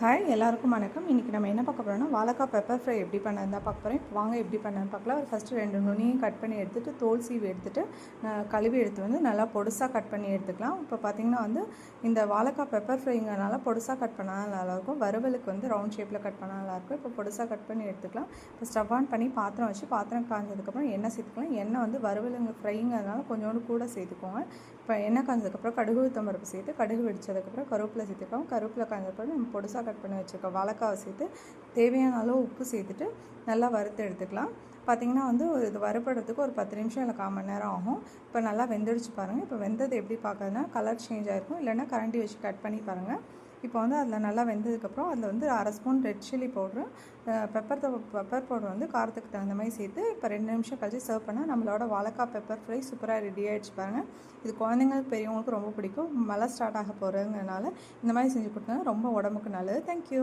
Hi எல்லாருக்கும் வணக்கம். இன்றைக்கி நம்ம என்ன பார்க்க போகிறோம்னா வாழைக்காய் பெப்பர் ஃப்ரை எப்படி பண்ணதான் பார்க்க போகிறேன் வாங்க எப்படி பண்ணன்னு பார்க்கலாம். ஃபஸ்ட்டு ரெண்டு நுனியும் கட் பண்ணி எடுத்துகிட்டு தோல் சீவு எடுத்துகிட்டு நான் கழுவி எடுத்து வந்து நல்லா பொடுசாக கட் பண்ணி எடுத்துக்கலாம். இப்போ பார்த்திங்கன்னா வந்து இந்த வாழைக்காய் பெப்பர் ஃப்ரைங்கிறனால பொடுசாக கட் பண்ணால் நல்லாயிருக்கும். வறுவலுக்கு வந்து ரவுண்ட் ஷேப்பில் கட் பண்ணால் நல்லாயிருக்கும். இப்போ பொடுசாக கட் பண்ணி எடுத்துக்கலாம். இப்போ ஸ்டவ் ஆன் பண்ணி பாத்திரம் வச்சு பாத்திரம் காஞ்சதுக்கப்புறம் எண்ணெய் சேர்த்துக்கலாம். எண்ணெய் வந்து வறுவலுங்க ஃப்ரைங்கிறதுனால கொஞ்சோண்டு கூட சேர்த்துக்கோங்க. இப்போ எண்ணெய் காஞ்சதுக்கப்புறம் கடுகு தம்பருப்பு சேர்த்து கடுகு வெடிச்சதுக்கப்புறம் கருவேப்பிலை சேர்த்துக்கலாம். கருவேப்பிலை காய்ஞ்சதுக்கப்புறம் நம்ம பொடுசாக கட் பண்ணி வச்சுருக்க வாழைக்காவை சேர்த்து தேவையான அளவு உப்பு சேர்த்துட்டு நல்லா வறுத்து எடுத்துக்கலாம். பார்த்திங்கன்னா வந்து ஒரு இது வறுப்படுறதுக்கு ஒரு பத்து நிமிஷம் இல்லை கால் மணி நேரம் ஆகும். இப்போ நல்லா வெந்துடுச்சு பாருங்கள் இப்போ வெந்தது எப்படி பார்க்கறதுனா கலர் சேஞ்ச் ஆகிருக்கும் இல்லைன்னா கரண்டி வச்சு கட் பண்ணி பாருங்கள் இப்போ வந்து அதில் நல்லா வெந்ததுக்கப்புறம் அதில் வந்து அரை spoon red chilli powder pepper pepper powder வந்து காரத்துக்கு தகுந்த மாதிரி சேர்த்து இப்போ ரெண்டு நிமிஷம் கழிச்சு சர்வ் பண்ணால் நம்மளோட வாழைக்காய் பெப்பர் ஃப்ரை சூப்பராக ரெடி ஆகிடுச்சு பாருங்கள் இது குழந்தைங்களுக்கு பெரியவங்களுக்கு ரொம்ப பிடிக்கும். மழை ஸ்டார்ட் ஆக போகிறதுங்கிறனால இந்த மாதிரி செஞ்சு கொடுத்தா ரொம்ப உடம்புக்கு நல்லது. தேங்க்யூ